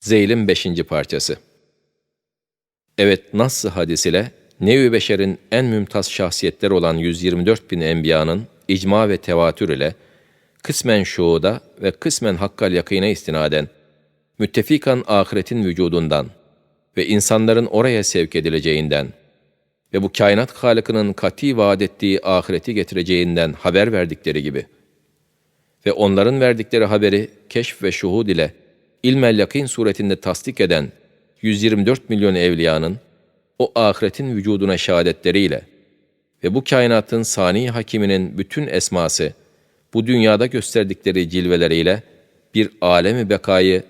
Zeyl'in beşinci parçası. Evet, Nass-ı hadis ile Nevi Beşer'in en mümtaz şahsiyetleri olan 124 bin enbiyanın icma ve tevatür ile kısmen şuuda ve kısmen hakkal yakine istinaden, müttefikan ahiretin vücudundan ve insanların oraya sevk edileceğinden ve bu kainat halıkının kati vaat ettiği ahireti getireceğinden haber verdikleri gibi ve onların verdikleri haberi keşf ve şuhud ile ilmel yakin suretinde tasdik eden 124 milyon evliyanın o ahiretin vücuduna şehadetleriyle ve bu kainatın sani hakiminin bütün esması bu dünyada gösterdikleri cilveleriyle bir alemi bekayı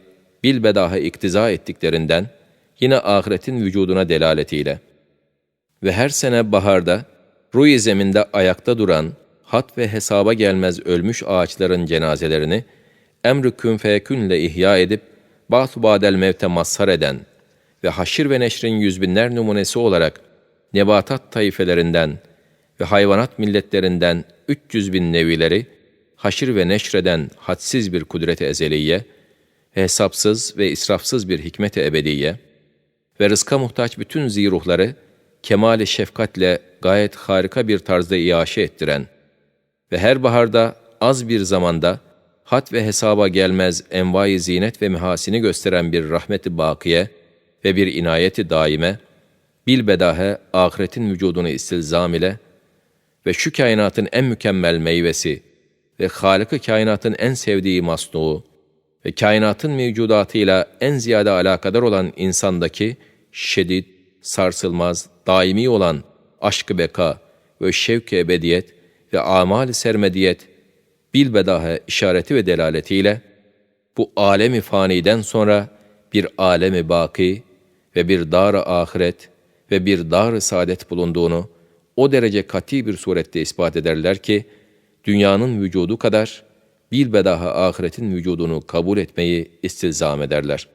bilbedaha iktiza ettiklerinden yine ahiretin vücuduna delaletiyle ve her sene baharda ruy zeminde ayakta duran hat ve hesaba gelmez ölmüş ağaçların cenazelerini emr-i kün feyekünle ihya edip ba'th badel mevte mazhar eden ve haşir ve neşrin yüzbinler numunesi olarak nebatat taifelerinden ve hayvanat milletlerinden 300 bin nevileri haşir ve neşreden hadsiz bir kudret-i ezeliye, hesapsız ve israfsız bir hikmet-i ebediye ve rızka muhtaç bütün ziruhları kemali şefkatle gayet harika bir tarzda iaşe ettiren ve her baharda az bir zamanda hat ve hesaba gelmez envai zinet ve mehasini gösteren bir rahmeti bakiye ve bir inayeti daime, bilbedahe ahiretin vücudunu istilzam ile ve şu kainatın en mükemmel meyvesi ve Halık-ı kainatın en sevdiği masnuğu ve kainatın mevcudatıyla en ziyade alakadar olan insandaki şedid, sarsılmaz, daimi olan aşk-ı beka ve şevk-i ebediyet ve amal-i sermediyet bilbedahe işareti ve delaletiyle bu alemi faniden sonra bir alemi baki ve bir dar-ı ahiret ve bir dar-ı saadet bulunduğunu o derece kati bir surette ispat ederler ki, dünyanın vücudu kadar bilbedaha ahiretin vücudunu kabul etmeyi istilzam ederler.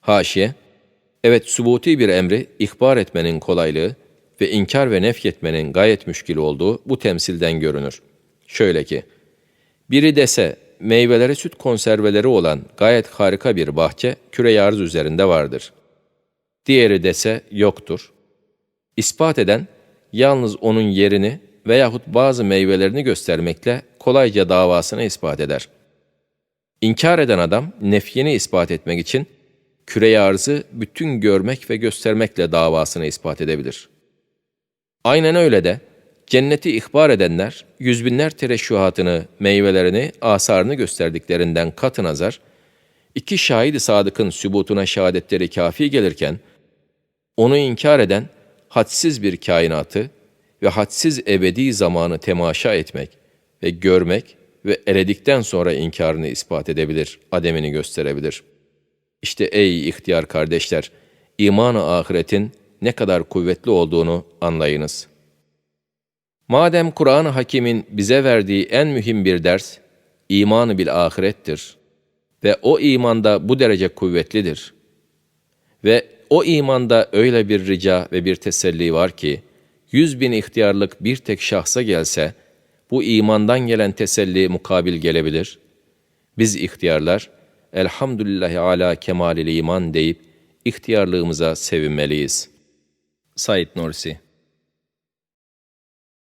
Haşiye, evet subuti bir emri ihbar etmenin kolaylığı ve inkar ve nefk etmenin gayet müşkil olduğu bu temsilden görünür. Şöyle ki, biri dese meyveleri süt konserveleri olan gayet harika bir bahçe küre arz üzerinde vardır. Diğeri dese yoktur. İspat eden yalnız onun yerini veyahut bazı meyvelerini göstermekle kolayca davasını ispat eder. İnkar eden adam nefyini ispat etmek için küre arzı bütün görmek ve göstermekle davasını ispat edebilir. Aynen öyle de cenneti ihbar edenler yüzbinler tereşşuhatını, meyvelerini, asarını gösterdiklerinden katı nazar, iki şahidi sadıkın sübutuna şehadetleri kafi gelirken, onu inkar eden hadsiz bir kainatı ve hadsiz ebedi zamanı temaşa etmek ve görmek ve eredikten sonra inkarını ispat edebilir, ademini gösterebilir. İşte ey ihtiyar kardeşler, iman-ı ahiretin ne kadar kuvvetli olduğunu anlayınız. Madem Kur'an-ı Hakim'in bize verdiği en mühim bir ders, imanı bil ahirettir ve o imanda bu derece kuvvetlidir ve o imanda öyle bir rica ve bir teselli var ki, yüz bin ihtiyarlık bir tek şahsa gelse, bu imandan gelen teselli mukabil gelebilir. Biz ihtiyarlar, elhamdülillahi ala kemalil iman deyip, ihtiyarlığımıza sevinmeliyiz. Said Nursi